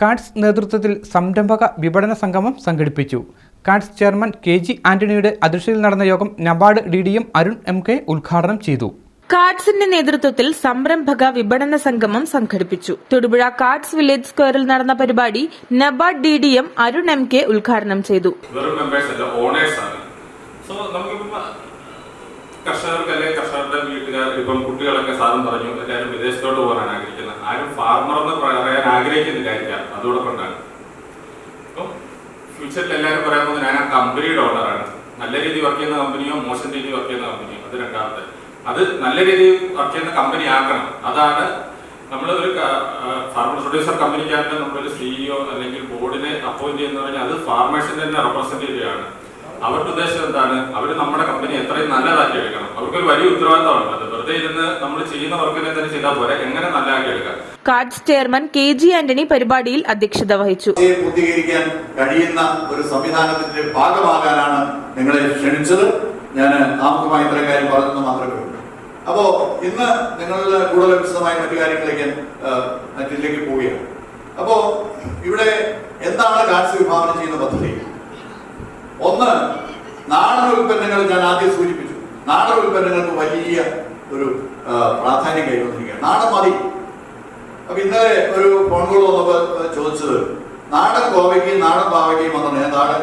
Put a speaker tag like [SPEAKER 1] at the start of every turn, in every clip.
[SPEAKER 1] Katz നേതൃത്വത്തിൽ സംരംഭക വിപണന സംഗമം സംഘടിപ്പിച്ചു. കാഡ്സ് ചെയർമാൻ കെ ജി ആന്റണിയുടെ അധ്യക്ഷതയിൽ നടന്ന യോഗം NABARD D D M Arun M K ഉദ്ഘാടനം ചെയ്തു.
[SPEAKER 2] കാഡ്സിന്റെ നേതൃത്വത്തിൽ സംരംഭക വിപണന സംഗമം സംഘടിപ്പിച്ചു. തൊടുപുഴ കാഡ്സ് വില്ലേജ് സ്ക്വയറിൽ നടന്ന പരിപാടി NABARD D D M Arun M K ഉദ്ഘാടനം ചെയ്തു.
[SPEAKER 3] വെറും അല്ല ഓണേഴ്സ് ആണ്. സോ നമുക്കിപ്പം കർഷകർക്ക് അല്ലെങ്കിൽ കർഷകരുടെ വീട്ടുകാർ ഇപ്പം കുട്ടികളൊക്കെ സാധനം പറഞ്ഞു എല്ലാവരും വിദേശത്തോട്ട് പോകാനാണ് ആഗ്രഹിക്കുന്നത്. ആരും ഫാർമർ എന്ന് പറയാൻ ആഗ്രഹിക്കുന്നില്ലായിരിക്കാം അതോടൊപ്പം ഉണ്ടാകും അപ്പം ഫ്യൂച്ചറിൽ എല്ലാവരും പറയാൻ പോകുന്നത് ഞാൻ ആ കമ്പനിയുടെ ഓണറാണ് നല്ല രീതിയിൽ വർക്ക് ചെയ്യുന്ന കമ്പനിയോ മോശം രീതിയിൽ വർക്ക് ചെയ്യുന്ന കമ്പനിയോ അത് രണ്ടാമത്തെ. അത് നല്ല രീതിയിൽ വർക്ക് ചെയ്യുന്ന കമ്പനി ആക്കണം. അതാണ് നമ്മൾ ഒരു ഫാർമർ പ്രൊഡ്യൂസർ കമ്പനിക്കാരുടെ നമ്മളൊരു സിഇഒ അല്ലെങ്കിൽ ബോർഡിനെ അപ്പോയിന്റ് ചെയ്യുന്ന പറഞ്ഞാൽ അത് ഫാർമേഴ്സിന്റെ തന്നെ റെപ്രസെന്റേറ്റീവ് ആണ്. അവരുടെ ഉദ്ദേശം എന്താണ്? അവർ നമ്മുടെ കമ്പനി എത്രയും നല്ലതാക്കി എടുക്കണം. അവർക്കൊരു വലിയ ഉത്തരവാദിത്തമാണ് അത്. വെറുതെ ഇരുന്ന് നമ്മൾ ചെയ്യുന്ന വർക്കിനെ തന്നെ ചെയ്താൽ പോരെ. എങ്ങനെ നല്ലതാക്കി എടുക്കാം?
[SPEAKER 2] Cards chairman K G Antony പരിപാടിയിൽ അധ്യക്ഷത വഹിച്ചു.
[SPEAKER 4] പൂർത്തീകരിക്കാൻ കഴിയുന്ന ഒരു സംവിധാനത്തിന്റെ ഭാഗമാകാനാണ് നിങ്ങളെ ക്ഷണിച്ചത്. ഞാൻ ആമുഖമായി ഇത്തരം കാര്യം പറഞ്ഞെന്ന് മാത്രമേ ഉള്ളൂ. അപ്പോ ഇന്ന് നിങ്ങളുടെ കൂടുതൽ വിശദമായി മറ്റു കാര്യങ്ങളിലേക്ക് മറ്റിലേക്ക് പോവുകയാണ്. അപ്പോ ഇവിടെ എന്താണ് കാർഡ്സ് വിഭാവനം ചെയ്യുന്ന പദ്ധതി? ഒന്ന് നാടൻ ഉൽപ്പന്നങ്ങൾ ഞാൻ ആദ്യം സൂചിപ്പിച്ചു. നാടൻ ഉൽപ്പന്നങ്ങൾക്ക് വലിയ ഒരു പ്രാധാന്യം കൈവന്നിരിക്കുകയാണ് നാടൻ മതി. അപ്പൊ ഇന്നലെ ഒരു ഫോൺ കോൾ വന്നപ്പോ ചോദിച്ചത് നാടൻ കോവയ്ക്കും നാടൻ പാവയ്ക്കും വന്നു? ഞാൻ നാടൻ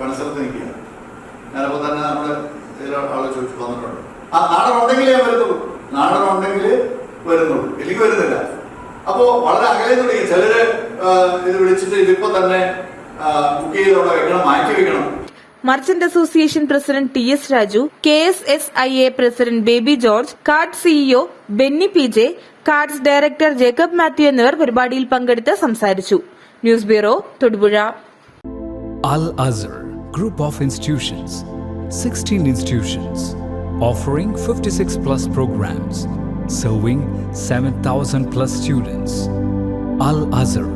[SPEAKER 4] മത്സരത്തിൽ നിൽക്കുകയാണ്. ഞാനപ്പോ തന്നെ നമ്മുടെ ചില ആളെ ചോദിച്ചു വന്നിട്ടുണ്ട്. ആ നാടൻ ഉണ്ടെങ്കിലേ ഞാൻ വരുന്നുള്ളൂ. നാടൻ ഉണ്ടെങ്കിൽ വരുന്നുള്ളൂ. ഇല്ലെങ്കിൽ വരുന്നില്ല. അപ്പോ വളരെ അകലെ തുടങ്ങി ചിലര് ഇത് വിളിച്ചിട്ട് ഇതിപ്പോ തന്നെ ബുക്ക് ചെയ്തോടെ വെക്കണം മാറ്റി വെക്കണം.
[SPEAKER 2] Merchant association president T S Raju K S S I A president Baby George card CEO Benny P J cards director Jacob Mathew എന്നിവർ പരിപാടിയിൽ പങ്കെടുത്ത് സംസാരിച്ചു. News bureau Thodupuzha.
[SPEAKER 5] Al Azhar group of institutions sixteen institutions offering fifty six plus programmes serving seven thousand plus students. Al Azhar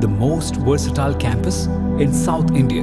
[SPEAKER 5] the most versatile campus in south India.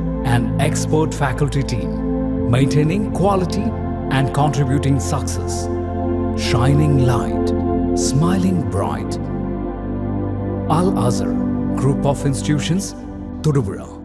[SPEAKER 5] and expert faculty team, maintaining quality and contributing success, shining light, smiling bright. Al Azhar Group of Institutions, Todupuzha.